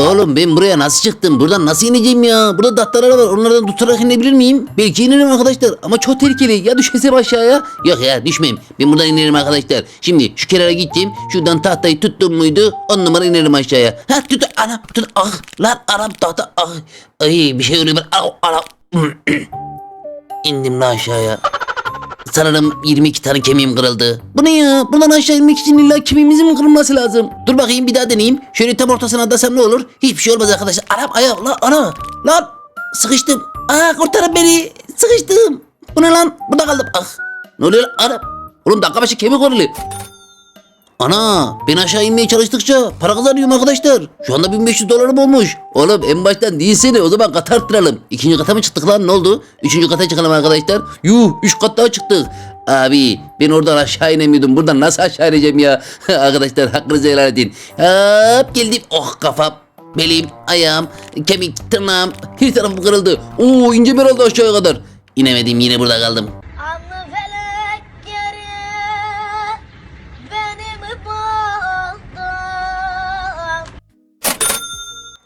Oğlum ben buraya nasıl çıktım? Buradan nasıl ineceğim ya? Burada tahtalar var. Onlardan tutarak inebilir miyim? Belki inerim arkadaşlar. Ama çok tehlikeli. Ya düşesem aşağıya? Yok ya düşmeyeyim. Ben buradan inerim arkadaşlar. Şimdi şu kenara gideceğim. Şuradan tahtayı tuttum muydu? On numara inerim aşağıya. Ha tut. Anam tut. Ah lan anam tahta. Ah. Ay bir şey oluyor. Ah, anam. İndim lan aşağıya. Sanırım 22 tane kemiğim kırıldı. Bu ne ya? Buradan aşağı inmek için illa kemiğimizin mi kırılması lazım? Dur bakayım bir daha deneyeyim. Şöyle tam ortasına atlasam ne olur? Hiçbir şey olmaz arkadaşlar. Anam ayağım lan ana. Lan sıkıştım. Aa kurtarın beni. Sıkıştım. Bu ne lan? Burada kaldım. Ah. Ne oluyor lan? Anam. Oğlum dakika başı kemik kırılıyor. Ana ben aşağı inmeye çalıştıkça para kazanıyorum arkadaşlar. Şu anda 1500 dolarım olmuş. Oğlum en baştan değilsene o zaman kat arttıralım. İkinci kata mı çıktık lan ne oldu? Üçüncü kata çıkalım arkadaşlar. Yuh üç kat daha çıktık. Abi ben oradan aşağı inemiyordum. Buradan nasıl aşağı ineceğim ya? arkadaşlar hakkınızı helal edin. Hop geldim. Oh kafam. Belim, ayağım, kemik, tırnağım, her tarafım kırıldı. Oo ince bir oldu aşağıya kadar. İnemedim yine burada kaldım.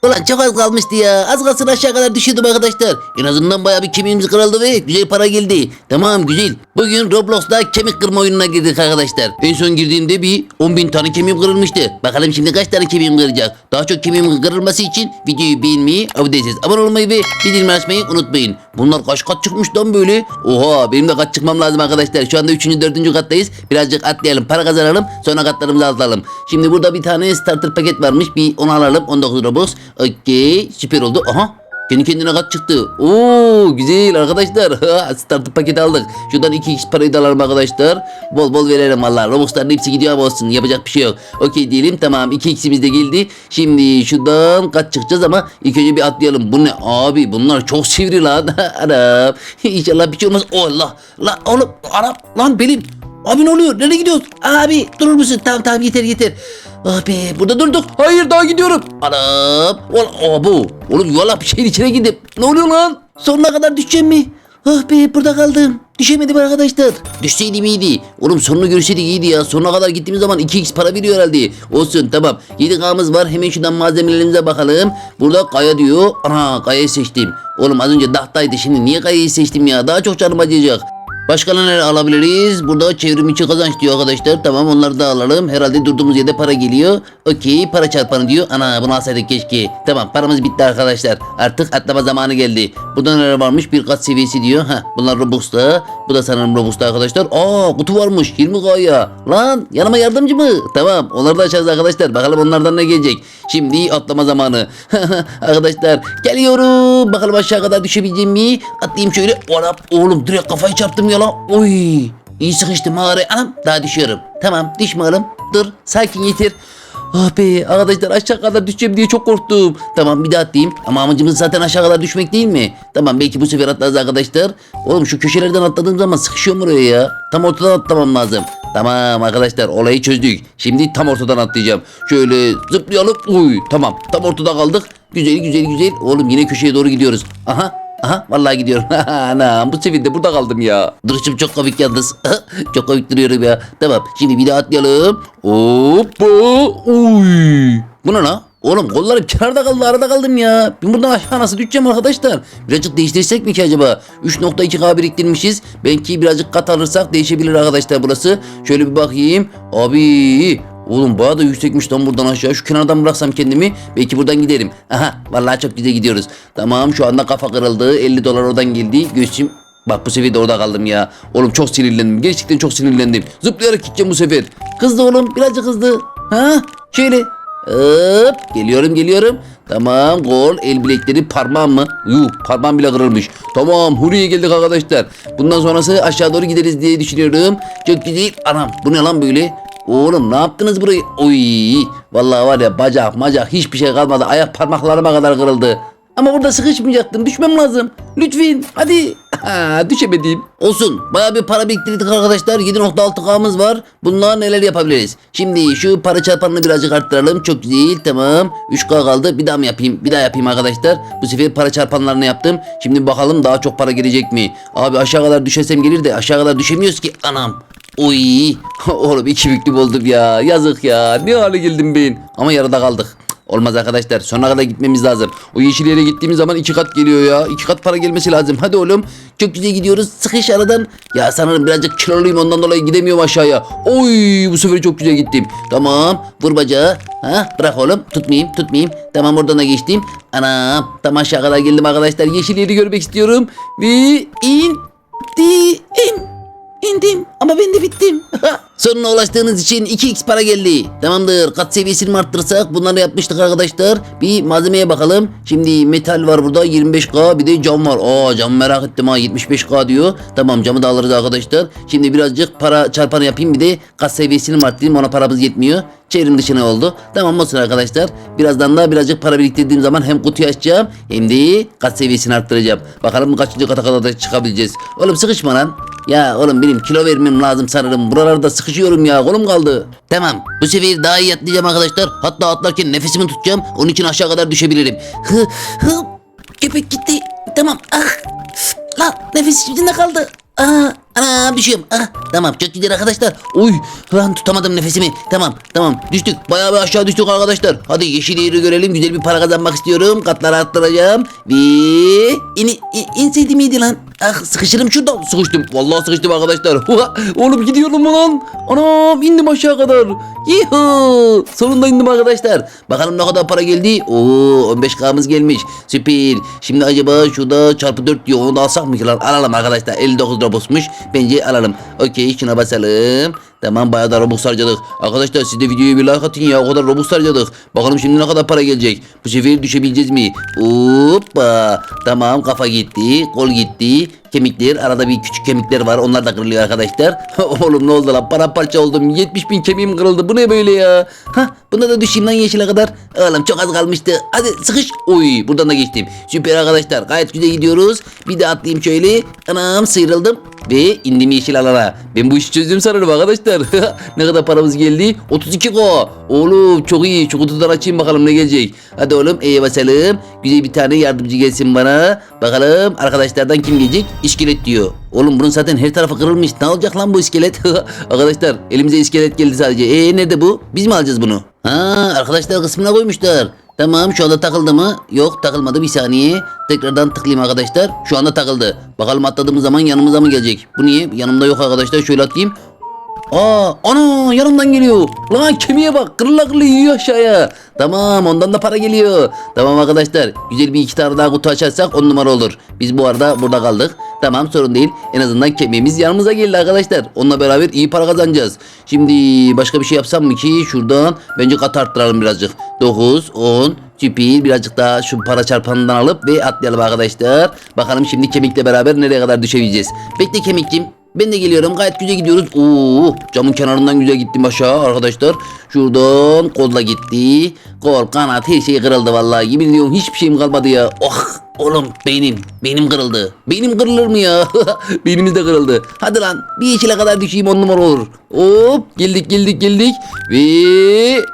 Ulan çok az kalmıştı ya. Az kalsın aşağı kadar düşüyordum arkadaşlar. En azından bayağı bir kemiğimiz kırıldı ve güzel para geldi. Tamam güzel. Bugün Roblox'ta kemik kırma oyununa girdik arkadaşlar. En son girdiğimde bir 10 bin tane kemiğim kırılmıştı. Bakalım şimdi kaç tane kemiğim kıracak. Daha çok kemiğim kırılması için videoyu beğenmeyi, abone abone olmayı ve bildirim açmayı unutmayın. Bunlar kaç kat çıkmış lan böyle? Oha benim de kat çıkmam lazım arkadaşlar. Şu anda 3. 4. kattayız. Birazcık atlayalım, para kazanalım. Sonra katlarımızı atalım. Şimdi burada bir tane starter paket varmış. Bir onu alalım. 19 Robux. Okey. Süper oldu. Aha. Kendi kendine kat çıktı. Oo güzel arkadaşlar. Starter paketi aldık. Şuradan 2x parayı da alalım arkadaşlar. Bol bol verelim valla. Robux'ların hepsi gidiyor ama olsun. Yapacak bir şey yok. Okey diyelim tamam 2x'imiz de geldi. Şimdi şuradan kaç çıkacağız ama ilk önce bir atlayalım. Bu ne abi bunlar çok sivri lan. Anam. İnşallah bir şey olmaz. Allah. Lan oğlum. Anam. Lan benim. Abi ne oluyor? Nereye gidiyoruz? Abi durur musun? Tamam tamam yeter yeter. Ah be burada durduk. Hayır daha gidiyorum. Anam. Oğlum bu. Oğlum yuvarlak bir şeyin içine gidip. Ne oluyor lan? Sonuna kadar düşeceğim mi? Ah be burada kaldım. Düşemedim arkadaşlar. Düşseydim iyiydi. Oğlum sonunu görseydik iyiydi ya. Sonuna kadar gittiğimiz zaman 2x para veriyor herhalde. Olsun tamam. 7 kağımız var. Hemen şuradan malzemelerimize bakalım. Burada kaya diyor. Ana kayayı seçtim. Oğlum az önce dahtaydı. Şimdi niye kayayı seçtim ya? Daha çok canım acıyacak. Başka neler alabiliriz? Burada çevrim içi kazanç diyor arkadaşlar. Tamam onları da alalım. Herhalde durduğumuz yerde para geliyor. Okey para çarpanı diyor. Ana bunu alsaydık keşke. Tamam paramız bitti arkadaşlar. Artık atlama zamanı geldi. Burada neler varmış? Bir kat seviyesi diyor. Heh, bunlar Robux'ta. Bu da sanırım Robux'ta arkadaşlar. Aa kutu varmış 20 kaya. Lan yanıma yardımcı mı? Tamam onları da açacağız arkadaşlar. Bakalım onlardan ne gelecek. Şimdi atlama zamanı. arkadaşlar geliyorum. Bakalım aşağı kadar düşebileceğim mi? Atlayayım şöyle. Oğlum direkt kafayı çarptım ya lan. Oy. İyi sıkıştım ağrı. Anam daha düşüyorum. Tamam düşme oğlum. Dur sakin yeter. Ah be arkadaşlar aşağı kadar düşeceğim diye çok korktum. Tamam bir daha atlayayım. Ama amacımız zaten aşağı kadar düşmek değil mi? Tamam belki bu sefer atlarız arkadaşlar. Oğlum şu köşelerden atladığım zaman sıkışıyorum buraya ya. Tam ortadan atlamam lazım. Tamam arkadaşlar olayı çözdük. Şimdi tam ortadan atlayacağım. Şöyle zıplayalım. Uy tamam tam ortada kaldık. Güzel güzel güzel. Oğlum yine köşeye doğru gidiyoruz. Aha Aha vallahi gidiyorum. Anam bu sefer de burada kaldım ya. Duruşum çok komik yalnız. çok komik duruyorum ya. Tamam şimdi bir daha atlayalım. Hoppa. Uy. Bu ne lan? Oğlum kollarım kenarda kaldı arada kaldım ya. Ben buradan aşağı nasıl düşeceğim arkadaşlar? Birazcık değiştirsek mi ki acaba? 3.2K biriktirmişiz. Belki birazcık kat alırsak değişebilir arkadaşlar burası. Şöyle bir bakayım. Abi Oğlum bayağı da yüksekmiş lan buradan aşağı. Şu kenardan bıraksam kendimi belki buradan giderim. Aha vallahi çok güzel gidiyoruz. Tamam şu anda kafa kırıldı. 50 dolar oradan geldi. Göğsüm Bak bu sefer de orada kaldım ya. Oğlum çok sinirlendim. Gerçekten çok sinirlendim. Zıplayarak gideceğim bu sefer. Kızdı oğlum birazcık kızdı. Ha şöyle. Hop geliyorum geliyorum. Tamam gol el bilekleri parmağım mı? Yuh parmağım bile kırılmış. Tamam Huri'ye geldik arkadaşlar. Bundan sonrası aşağı doğru gideriz diye düşünüyorum. Çok güzel. Anam bu ne lan böyle? Oğlum ne yaptınız burayı? Oy vallahi var ya bacak macak hiçbir şey kalmadı. Ayak parmaklarıma kadar kırıldı. Ama burada sıkışmayacaktım. Düşmem lazım. Lütfen hadi. Ha, düşemedim. Olsun. Baya bir para biriktirdik arkadaşlar. 7.6K'mız var. Bunlar neler yapabiliriz? Şimdi şu para çarpanını birazcık arttıralım. Çok güzel. Tamam. 3K kaldı. Bir daha mı yapayım? Bir daha yapayım arkadaşlar. Bu sefer para çarpanlarını yaptım. Şimdi bakalım daha çok para gelecek mi? Abi aşağı kadar düşersem gelir de aşağı kadar düşemiyoruz ki. Anam. Oy. Oğlum iki büklüm oldum ya. Yazık ya. Ne hale geldim ben. Ama yarıda kaldık. Olmaz arkadaşlar. Sonuna kadar gitmemiz lazım. O yeşil yere gittiğimiz zaman iki kat geliyor ya. İki kat para gelmesi lazım. Hadi oğlum. Çok güzel gidiyoruz. Sıkış aradan. Ya sanırım birazcık kiloluyum ondan dolayı gidemiyorum aşağıya. Oy bu sefer çok güzel gittim. Tamam. Vur bacağı. Ha bırak oğlum. Tutmayayım tutmayayım. Tamam oradan da geçtim. Anam. Tam aşağı kadar geldim arkadaşlar. Yeşil yeri görmek istiyorum. Ve indim. İndim ama ben de bittim. Sonuna ulaştığınız için 2x para geldi. Tamamdır. Kat seviyesini mi arttırırsak bunları yapmıştık arkadaşlar. Bir malzemeye bakalım. Şimdi metal var burada 25k bir de cam var. Aa cam merak ettim ha 75k diyor. Tamam camı da alırız arkadaşlar. Şimdi birazcık para çarpanı yapayım bir de kat seviyesini mi arttırayım ona paramız yetmiyor. Çevrim dışına oldu. Tamam olsun arkadaşlar. Birazdan da birazcık para biriktirdiğim zaman hem kutuyu açacağım hem de kat seviyesini arttıracağım. Bakalım kaçıncı kata kadar da çıkabileceğiz. Oğlum sıkışma lan. Ya oğlum benim kilo vermem lazım sanırım. Buralarda sıkışıyorum ya kolum kaldı. Tamam bu sefer daha iyi atlayacağım arkadaşlar. Hatta atlarken nefesimi tutacağım. Onun için aşağı kadar düşebilirim. Hı hı. Köpek gitti. Tamam. Ah. La nefes içinde kaldı. Aa, ana düşüyorum. Ah, tamam çok güzel arkadaşlar. Uy lan tutamadım nefesimi. Tamam tamam düştük. Bayağı bir aşağı düştük arkadaşlar. Hadi yeşil yeri görelim. Güzel bir para kazanmak istiyorum. Katları arttıracağım. Ve in, in, inseydi miydi lan? Ah sıkışırım şuradan. Sıkıştım. Vallahi sıkıştım arkadaşlar. Oğlum gidiyorum mu lan? Anam indim aşağı kadar. Yuhu. Sonunda indim arkadaşlar. Bakalım ne kadar para geldi. Oo 15k'mız gelmiş. Süper. Şimdi acaba şurada çarpı 4 diyor. Onu da alsak mı ki lan? Alalım arkadaşlar. 59 Robux'muş. Bence alalım. Okey şuna basalım. Tamam bayağı da Robux harcadık. Arkadaşlar siz de videoya bir like atın ya. O kadar Robux harcadık. Bakalım şimdi ne kadar para gelecek. Bu sefer düşebileceğiz mi? Hoppa. Tamam kafa gitti. Kol gitti. Kemikler. Arada bir küçük kemikler var. Onlar da kırılıyor arkadaşlar. Oğlum ne oldu lan? Paramparça oldum. 70 bin kemiğim kırıldı. Bu ne böyle ya? Hah buna da düşeyim lan yeşile kadar. Oğlum çok az kalmıştı. Hadi sıkış. Oy buradan da geçtim. Süper arkadaşlar. Gayet güzel gidiyoruz. Bir de atlayayım şöyle. Anam sıyrıldım. Ve indim yeşil alana. Ben bu işi çözdüm sanırım arkadaşlar. ne kadar paramız geldi? 32 ko. Oğlum çok iyi. Şu kutudan açayım bakalım ne gelecek. Hadi oğlum E'ye basalım. Güzel bir tane yardımcı gelsin bana. Bakalım arkadaşlardan kim gelecek? İskelet diyor. Oğlum bunun zaten her tarafı kırılmış. Ne olacak lan bu iskelet? arkadaşlar elimize iskelet geldi sadece. E nerede bu? Biz mi alacağız bunu? Ha arkadaşlar kısmına koymuşlar. Tamam şu anda takıldı mı? Yok takılmadı bir saniye. Tekrardan tıklayayım arkadaşlar. Şu anda takıldı. Bakalım atladığımız zaman yanımıza mı gelecek? Bu niye? Yanımda yok arkadaşlar. Şöyle atayım. Aa, ana yanımdan geliyor. Lan kemiğe bak. Kırıla kırıla yiyor aşağıya. Tamam ondan da para geliyor. Tamam arkadaşlar. Güzel bir iki tane daha kutu açarsak on numara olur. Biz bu arada burada kaldık. Tamam sorun değil. En azından kemiğimiz yanımıza geldi arkadaşlar. Onunla beraber iyi para kazanacağız. Şimdi başka bir şey yapsam mı ki? Şuradan bence kat arttıralım birazcık. 9, 10, Süper birazcık daha şu para çarpanından alıp ve atlayalım arkadaşlar. Bakalım şimdi kemikle beraber nereye kadar düşebileceğiz. Bekle kemikçim. Ben de geliyorum gayet güzel gidiyoruz. Oo, camın kenarından güzel gittim aşağı arkadaşlar. Şuradan kolla gitti. Kol, kanat her şey kırıldı vallahi. Yemin ediyorum hiçbir şeyim kalmadı ya. Oh oğlum beynim. Beynim kırıldı. Beynim kırılır mı ya? Beynimiz de kırıldı. Hadi lan bir yeşile kadar düşeyim on numara olur. Hop geldik geldik geldik. Ve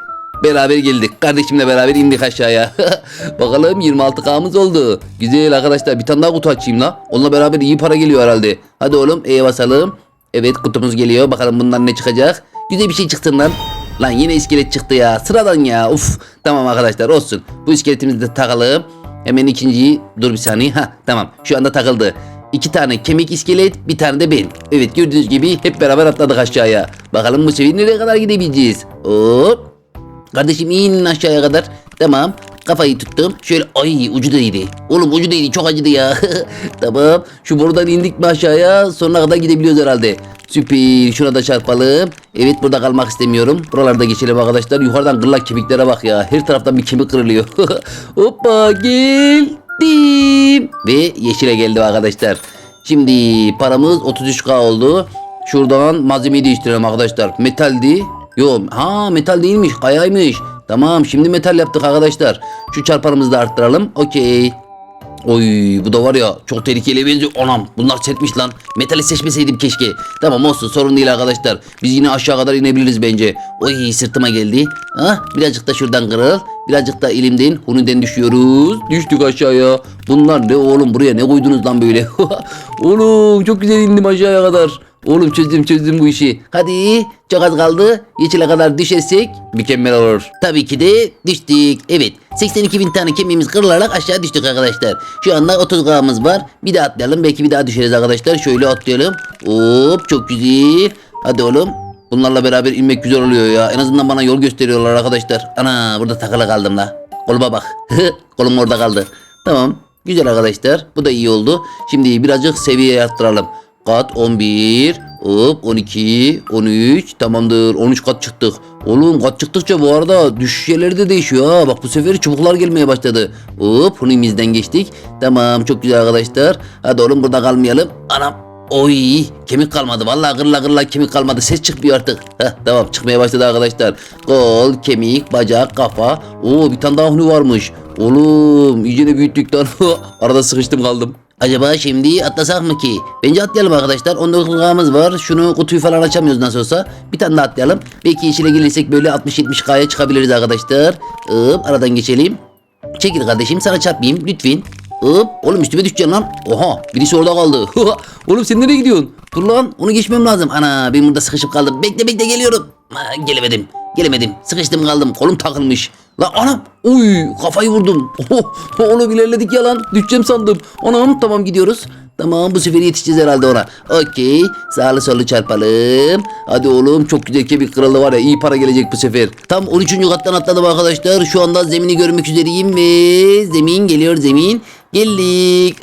Beraber geldik. Kardeşimle beraber indik aşağıya. Bakalım 26K'mız oldu. Güzel arkadaşlar bir tane daha kutu açayım la. Onunla beraber iyi para geliyor herhalde. Hadi oğlum E'ye basalım. Evet kutumuz geliyor. Bakalım bundan ne çıkacak. Güzel bir şey çıksın lan. Lan yine iskelet çıktı ya. Sıradan ya. Uf. Tamam arkadaşlar olsun. Bu iskeletimizi de takalım. Hemen ikinciyi dur bir saniye. Ha tamam. Şu anda takıldı. İki tane kemik iskelet, bir tane de ben. Evet gördüğünüz gibi hep beraber atladık aşağıya. Bakalım bu sefer nereye kadar gidebileceğiz. Hop. Kardeşim inin aşağıya kadar. Tamam. Kafayı tuttum. Şöyle ay ucu değdi. Oğlum ucu değdi çok acıdı ya. tamam. Şu borudan indik mi aşağıya sonuna kadar gidebiliyoruz herhalde. Süper. Şuna da çarpalım. Evet burada kalmak istemiyorum. Buralarda geçelim arkadaşlar. Yukarıdan kırlak kemiklere bak ya. Her taraftan bir kemik kırılıyor. Hoppa geldim. Ve yeşile geldi arkadaşlar. Şimdi paramız 33k oldu. Şuradan malzemeyi değiştirelim arkadaşlar. Metaldi. Yo ha metal değilmiş kayaymış. Tamam şimdi metal yaptık arkadaşlar. Şu çarpanımızı da arttıralım. Okey. Oy bu da var ya çok tehlikeli benziyor. Anam bunlar sertmiş lan. Metali seçmeseydim keşke. Tamam olsun sorun değil arkadaşlar. Biz yine aşağı kadar inebiliriz bence. Oy sırtıma geldi. Ha birazcık da şuradan kırıl. Birazcık da elimden huniden düşüyoruz. Düştük aşağıya. Bunlar ne oğlum buraya ne koydunuz lan böyle? oğlum çok güzel indim aşağıya kadar. Oğlum çözdüm çözdüm bu işi. Hadi çok az kaldı. Yeşile kadar düşersek mükemmel olur. Tabii ki de düştük. Evet 82 bin tane kemiğimiz kırılarak aşağı düştük arkadaşlar. Şu anda 30 gramımız var. Bir daha atlayalım. Belki bir daha düşeriz arkadaşlar. Şöyle atlayalım. Hop çok güzel. Hadi oğlum. Bunlarla beraber inmek güzel oluyor ya. En azından bana yol gösteriyorlar arkadaşlar. Ana burada takılı kaldım la. Koluma bak. Kolum orada kaldı. Tamam. Güzel arkadaşlar. Bu da iyi oldu. Şimdi birazcık seviye arttıralım. Kat 11, hop 12, 13 tamamdır 13 kat çıktık. Oğlum kat çıktıkça bu arada düşüş yerleri de değişiyor ha. Bak bu sefer çubuklar gelmeye başladı. Hop hunimizden geçtik. Tamam çok güzel arkadaşlar. Hadi oğlum burada kalmayalım. Anam Oy kemik kalmadı vallahi gırla gırla kemik kalmadı ses çıkmıyor artık. Heh, tamam çıkmaya başladı arkadaşlar. Kol, kemik, bacak, kafa. Oo bir tane daha huni varmış. Oğlum iyicene büyüttük lan. Arada sıkıştım kaldım. Acaba şimdi atlasak mı ki? Bence atlayalım arkadaşlar. 19 liramız var. Şunu kutuyu falan açamıyoruz nasıl olsa. Bir tane daha atlayalım. Belki yeşile gelirsek böyle 60-70 kaya çıkabiliriz arkadaşlar. Hop aradan geçelim. Çekil kardeşim sana çarpmayayım lütfen. Hop oğlum üstüme düşeceksin lan. Oha birisi orada kaldı. oğlum sen nereye gidiyorsun? Dur lan onu geçmem lazım. Ana ben burada sıkışıp kaldım. Bekle bekle geliyorum. Gelemedim. Gelemedim. Sıkıştım kaldım. Kolum takılmış. Lan anam. Uy kafayı vurdum. Oh, oğlum ilerledik ya lan. Düşeceğim sandım. Anam tamam gidiyoruz. Tamam bu sefer yetişeceğiz herhalde ona. Okey. Sağlı sollu çarpalım. Hadi oğlum çok güzel kemik kralı var ya iyi para gelecek bu sefer. Tam 13. kattan atladım arkadaşlar. Şu anda zemini görmek üzereyim ve zemin geliyor zemin. Geldik.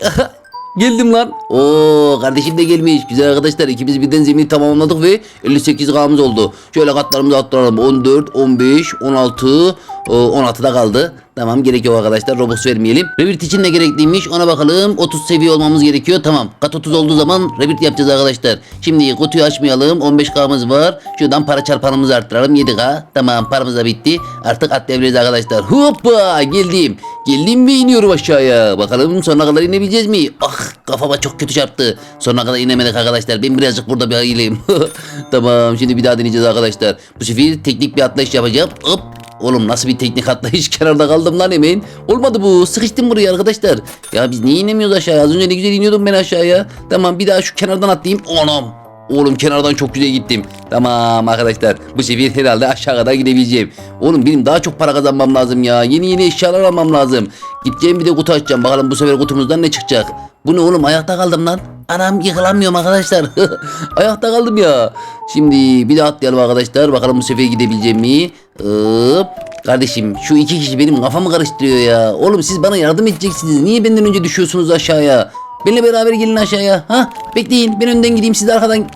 Geldim lan. Oo kardeşim de gelmiş. Güzel arkadaşlar ikimiz birden zemini tamamladık ve 58 gramız oldu. Şöyle katlarımızı atlayalım. 14, 15, 16, 16'da kaldı. Tamam gerek yok arkadaşlar. Robux vermeyelim. Revit için ne gerekliymiş ona bakalım. 30 seviye olmamız gerekiyor. Tamam. Kat 30 olduğu zaman Revit yapacağız arkadaşlar. Şimdi kutuyu açmayalım. 15K'mız var. Şuradan para çarpanımızı arttıralım. 7K. Tamam paramız da bitti. Artık atlayabiliriz arkadaşlar. Hoppa geldim. Geldim ve iniyorum aşağıya. Bakalım sonuna kadar inebileceğiz mi? Ah kafama çok kötü çarptı. Sonuna kadar inemedik arkadaşlar. Ben birazcık burada bir ayılayım. tamam şimdi bir daha deneyeceğiz arkadaşlar. Bu sefer teknik bir atlayış yapacağım. Hop Oğlum nasıl bir teknik atlayış kenarda kaldım lan hemen. Olmadı bu. Sıkıştım buraya arkadaşlar. Ya biz niye inemiyoruz aşağıya? Az önce ne güzel iniyordum ben aşağıya. Tamam bir daha şu kenardan atlayayım. Anam. Oğlum kenardan çok güzel gittim. Tamam arkadaşlar. Bu sefer herhalde aşağı kadar gidebileceğim. Oğlum benim daha çok para kazanmam lazım ya. Yeni yeni eşyalar almam lazım. Gideceğim bir de kutu açacağım. Bakalım bu sefer kutumuzdan ne çıkacak. Bu ne oğlum ayakta kaldım lan. Anam yıkılamıyorum arkadaşlar. ayakta kaldım ya. Şimdi bir daha atlayalım arkadaşlar. Bakalım bu sefer gidebileceğim mi? Hop. Kardeşim şu iki kişi benim kafamı karıştırıyor ya. Oğlum siz bana yardım edeceksiniz. Niye benden önce düşüyorsunuz aşağıya? Benimle beraber gelin aşağıya. Ha? Bekleyin ben önden gideyim siz arkadan.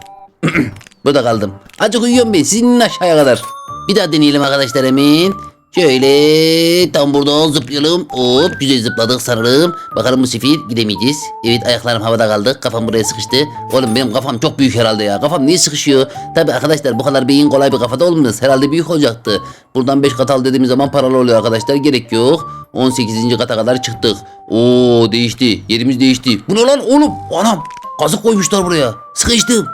Burada kaldım. Azıcık uyuyorum ben. Sizin aşağıya kadar. Bir daha deneyelim arkadaşlar hemen. Şöyle tam burada zıplayalım. Hop güzel zıpladık sanırım. Bakalım bu sefer gidemeyeceğiz. Evet ayaklarım havada kaldı. Kafam buraya sıkıştı. Oğlum benim kafam çok büyük herhalde ya. Kafam niye sıkışıyor? Tabi arkadaşlar bu kadar beyin kolay bir kafada olmaz. Herhalde büyük olacaktı. Buradan 5 kat al dediğimiz zaman paralı oluyor arkadaşlar. Gerek yok. 18. kata kadar çıktık. Oo değişti. Yerimiz değişti. Bu ne lan oğlum? Anam kazık koymuşlar buraya. Sıkıştım.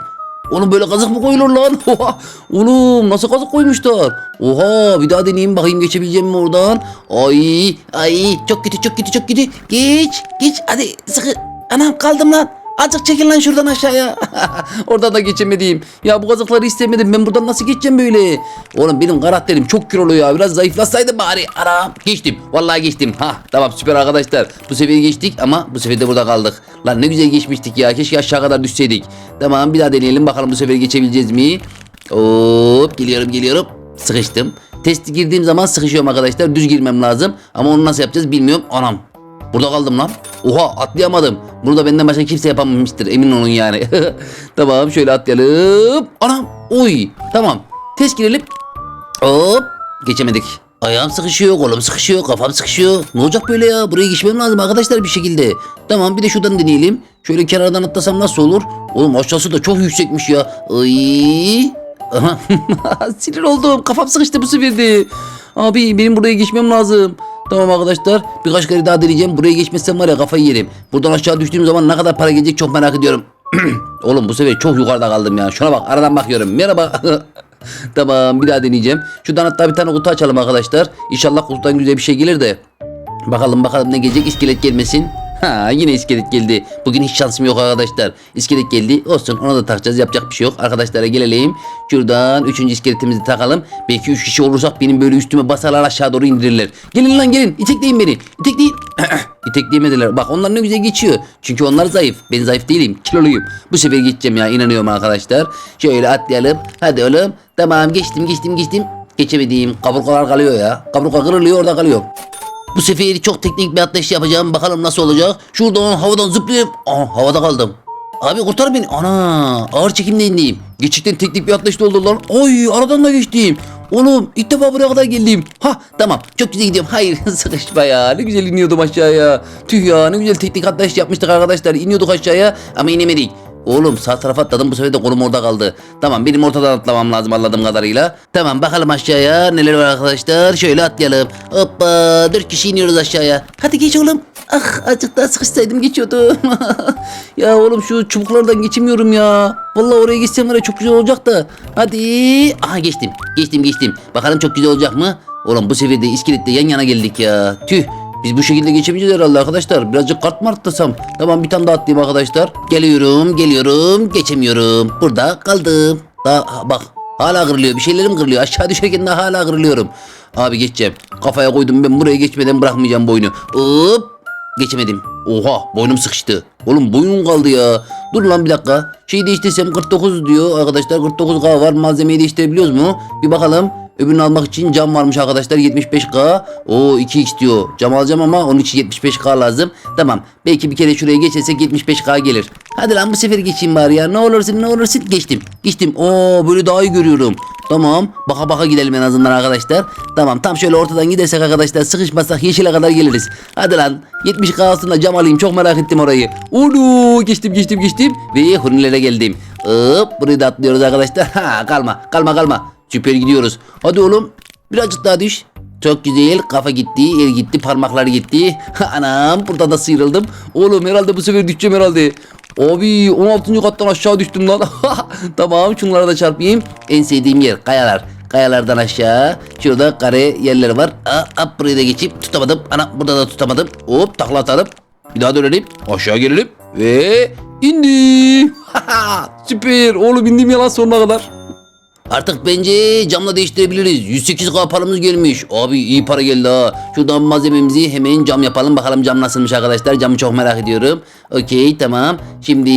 Oğlum böyle kazık mı koyulur lan? Oha. Oğlum nasıl kazık koymuşlar? Oha bir daha deneyeyim bakayım geçebileceğim mi oradan? Ay ay çok kötü çok kötü çok kötü. Geç geç hadi sıkı. Anam kaldım lan. Azıcık çekil lan şuradan aşağıya. Oradan da geçemedim. Ya bu kazıkları istemedim. Ben buradan nasıl geçeceğim böyle? Oğlum benim karakterim çok kilolu ya. Biraz zayıflasaydım bari. Aram. Geçtim. Vallahi geçtim. Ha tamam süper arkadaşlar. Bu sefer geçtik ama bu sefer de burada kaldık. Lan ne güzel geçmiştik ya. Keşke aşağı kadar düşseydik. Tamam bir daha deneyelim. Bakalım bu sefer geçebileceğiz mi? Hop geliyorum geliyorum. Sıkıştım. Test girdiğim zaman sıkışıyorum arkadaşlar. Düz girmem lazım. Ama onu nasıl yapacağız bilmiyorum. Anam. Burada kaldım lan. Oha atlayamadım. Bunu da benden başka kimse yapamamıştır emin olun yani. tamam şöyle atlayalım. Anam. Oy. Tamam. Test girelim. Hop. Geçemedik. Ayağım sıkışıyor, kolum sıkışıyor, kafam sıkışıyor. Ne olacak böyle ya? Buraya geçmem lazım arkadaşlar bir şekilde. Tamam bir de şuradan deneyelim. Şöyle kenardan atlasam nasıl olur? Oğlum aşağısı da çok yüksekmiş ya. Ay. Sinir oldum. Kafam sıkıştı bu seferdi. Abi benim buraya geçmem lazım. Tamam arkadaşlar birkaç kere daha deneyeceğim. Buraya geçmezsem var ya kafayı yerim. Buradan aşağı düştüğüm zaman ne kadar para gelecek çok merak ediyorum. Oğlum bu sefer çok yukarıda kaldım ya. Şuna bak aradan bakıyorum. Merhaba. tamam bir daha deneyeceğim. Şuradan hatta bir tane kutu açalım arkadaşlar. İnşallah kutudan güzel bir şey gelir de. Bakalım bakalım ne gelecek iskelet gelmesin. Ha yine iskelet geldi. Bugün hiç şansım yok arkadaşlar. İskelet geldi. Olsun ona da takacağız. Yapacak bir şey yok. Arkadaşlara gelelim. Şuradan üçüncü iskeletimizi takalım. Belki üç kişi olursak benim böyle üstüme basarlar aşağı doğru indirirler. Gelin lan gelin. İtekleyin beni. İtekleyin. İtekleyemediler. Bak onlar ne güzel geçiyor. Çünkü onlar zayıf. Ben zayıf değilim. Kiloluyum. Bu sefer geçeceğim ya. inanıyorum arkadaşlar. Şöyle atlayalım. Hadi oğlum. Tamam geçtim geçtim geçtim. Geçemedim. Kaburgalar kalıyor ya. Kaburga kırılıyor orada kalıyor. Bu sefer çok teknik bir atlayış yapacağım. Bakalım nasıl olacak. Şuradan havadan zıplayıp Aa, havada kaldım. Abi kurtar beni. Ana ağır çekimde indim. Gerçekten teknik bir atlayış oldu lan. Oy aradan da geçtim. Oğlum ilk defa buraya kadar geldim. Ha tamam çok güzel gidiyorum. Hayır sıkışma ya. Ne güzel iniyordum aşağıya. Tüh ya ne güzel teknik atlayış yapmıştık arkadaşlar. İniyorduk aşağıya ama inemedik. Oğlum sağ tarafa atladım bu sefer de kolum orada kaldı. Tamam benim ortadan atlamam lazım anladığım kadarıyla. Tamam bakalım aşağıya neler var arkadaşlar. Şöyle atlayalım. Hoppa dört kişi iniyoruz aşağıya. Hadi geç oğlum. Ah azıcık daha sıkışsaydım geçiyordum. ya oğlum şu çubuklardan geçemiyorum ya. Vallahi oraya geçsem var çok güzel olacak da. Hadi. Aha geçtim. Geçtim geçtim. Bakalım çok güzel olacak mı? Oğlum bu sefer de iskeletle yan yana geldik ya. Tüh. Biz bu şekilde geçemeyeceğiz herhalde arkadaşlar. Birazcık kart mı arttırsam? Tamam bir tane daha atlayayım arkadaşlar. Geliyorum, geliyorum, geçemiyorum. Burada kaldım. Daha, bak hala kırılıyor. Bir şeylerim kırılıyor. Aşağı düşerken de hala kırılıyorum. Abi geçeceğim. Kafaya koydum ben buraya geçmeden bırakmayacağım boynu. Hop. Geçemedim. Oha boynum sıkıştı. Oğlum boynum kaldı ya. Dur lan bir dakika. Şeyi değiştirsem 49 diyor arkadaşlar. 49K var. Malzemeyi değiştirebiliyoruz mu? Bir bakalım. Öbürünü almak için cam varmış arkadaşlar 75k. O 2x diyor. Cam alacağım ama onun için 75k lazım. Tamam. Belki bir kere şuraya geçersek 75k gelir. Hadi lan bu sefer geçeyim bari ya. Ne olursun ne olursun geçtim. Geçtim. Oo böyle daha iyi görüyorum. Tamam. Baka baka gidelim en azından arkadaşlar. Tamam tam şöyle ortadan gidersek arkadaşlar sıkışmazsak yeşile kadar geliriz. Hadi lan 70k aslında cam alayım çok merak ettim orayı. Ulu geçtim geçtim geçtim ve hunilere geldim. Hop burayı da atlıyoruz arkadaşlar. Ha kalma kalma kalma. Süper gidiyoruz. Hadi oğlum birazcık daha düş. Çok güzel kafa gitti el gitti parmaklar gitti. Anam burada da sıyrıldım. Oğlum herhalde bu sefer düşeceğim herhalde. Abi 16. kattan aşağı düştüm lan. tamam şunlara da çarpayım. En sevdiğim yer kayalar. Kayalardan aşağı. Şurada kare yerler var. Aa, hop burayı da geçip tutamadım. Ana burada da tutamadım. Hop takla atalım. Bir daha dönelim. Aşağı gelelim. Ve indim. Süper. Oğlum indim ya lan sonuna kadar. Artık bence camla değiştirebiliriz. 108k paramız gelmiş. Abi iyi para geldi ha. Şuradan malzememizi hemen cam yapalım. Bakalım cam nasılmış arkadaşlar. Camı çok merak ediyorum. Okey tamam. Şimdi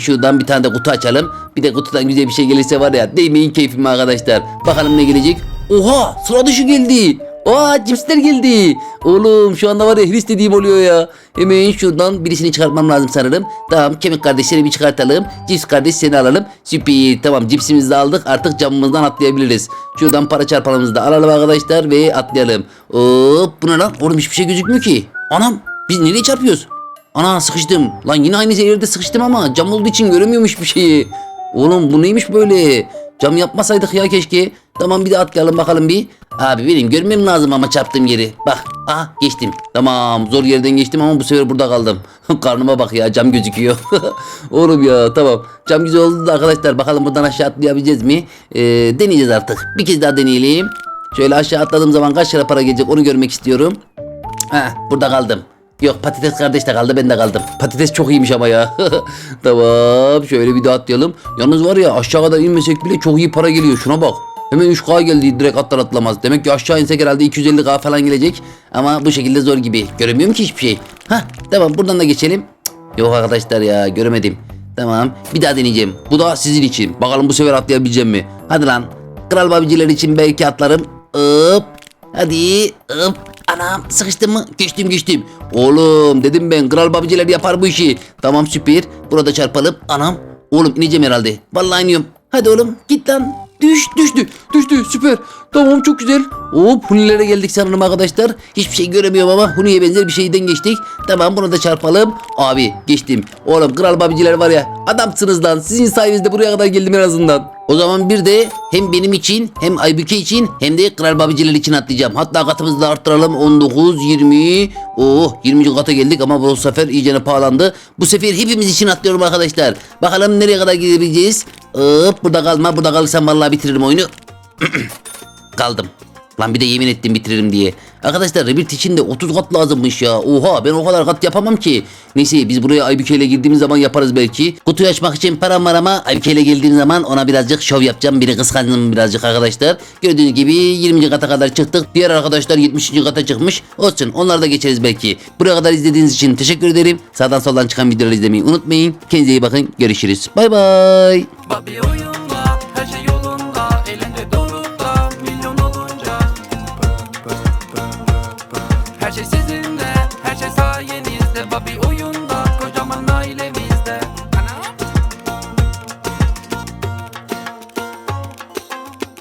şuradan bir tane de kutu açalım. Bir de kutudan güzel bir şey gelirse var ya. Değmeyin keyfime arkadaşlar. Bakalım ne gelecek. Oha sıra dışı geldi. Aa cipsler geldi. Oğlum şu anda var ya hırs dediğim oluyor ya. Hemen şuradan birisini çıkartmam lazım sanırım. Tamam kemik kardeşleri bir çıkartalım. Cips kardeş seni alalım. Süper tamam cipsimizi de aldık artık camımızdan atlayabiliriz. Şuradan para çarpanımızı da alalım arkadaşlar ve atlayalım. Hop bu ne lan? Oğlum hiçbir şey gözükmüyor ki. Anam biz nereye çarpıyoruz? Ana sıkıştım. Lan yine aynı yerde sıkıştım ama cam olduğu için göremiyormuş bir şeyi. Oğlum bu neymiş böyle? Cam yapmasaydık ya keşke. Tamam bir de atlayalım bakalım bir. Abi benim görmem lazım ama çarptığım yeri. Bak ah geçtim. Tamam zor yerden geçtim ama bu sefer burada kaldım. Karnıma bak ya cam gözüküyor. Oğlum ya tamam. Cam güzel oldu da arkadaşlar bakalım buradan aşağı atlayabileceğiz mi? Ee, deneyeceğiz artık. Bir kez daha deneyelim. Şöyle aşağı atladığım zaman kaç lira para gelecek onu görmek istiyorum. Ha burada kaldım. Yok patates kardeş de kaldı ben de kaldım. Patates çok iyiymiş ama ya. tamam şöyle bir daha atlayalım. Yalnız var ya aşağı kadar inmesek bile çok iyi para geliyor şuna bak. Hemen 3K geldi direkt atlar atlamaz. Demek ki aşağı insek herhalde 250K falan gelecek. Ama bu şekilde zor gibi. Göremiyorum ki hiçbir şey. Hah tamam buradan da geçelim. Yok arkadaşlar ya göremedim. Tamam bir daha deneyeceğim. Bu da sizin için. Bakalım bu sefer atlayabileceğim mi? Hadi lan. Kral babiciler için belki atlarım. Hop. Hadi. Hop. Anam sıkıştım mı? Geçtim geçtim. Oğlum dedim ben kral babiciler yapar bu işi. Tamam süper. Burada çarpalım. Anam. Oğlum ineceğim herhalde. Vallahi iniyorum. Hadi oğlum git lan. Düş düştü. Düştü süper. Tamam çok güzel. Hop hunilere geldik sanırım arkadaşlar. Hiçbir şey göremiyorum ama huniye benzer bir şeyden geçtik. Tamam bunu da çarpalım. Abi geçtim. Oğlum kral babiciler var ya adamsınız lan. Sizin sayenizde buraya kadar geldim en azından. O zaman bir de hem benim için hem Aybüke için hem de Kral Babiciler için atlayacağım. Hatta katımızı da arttıralım. 19, 20. Oh 20. kata geldik ama bu sefer iyicene pahalandı. Bu sefer hepimiz için atlıyorum arkadaşlar. Bakalım nereye kadar gidebileceğiz. Hop burada kalma. Burada kalırsam vallahi bitiririm oyunu. Kaldım. Lan bir de yemin ettim bitiririm diye. Arkadaşlar Rebirth için de 30 kat lazımmış ya. Oha ben o kadar kat yapamam ki. Neyse biz buraya Aybüke ile girdiğimiz zaman yaparız belki. Kutuyu açmak için param var ama Aybüke ile geldiğim zaman ona birazcık şov yapacağım. Biri kıskandım birazcık arkadaşlar. Gördüğünüz gibi 20. kata kadar çıktık. Diğer arkadaşlar 70. kata çıkmış. Olsun onlar da geçeriz belki. Buraya kadar izlediğiniz için teşekkür ederim. Sağdan soldan çıkan videoları izlemeyi unutmayın. Kendinize iyi bakın. Görüşürüz. Bay bay.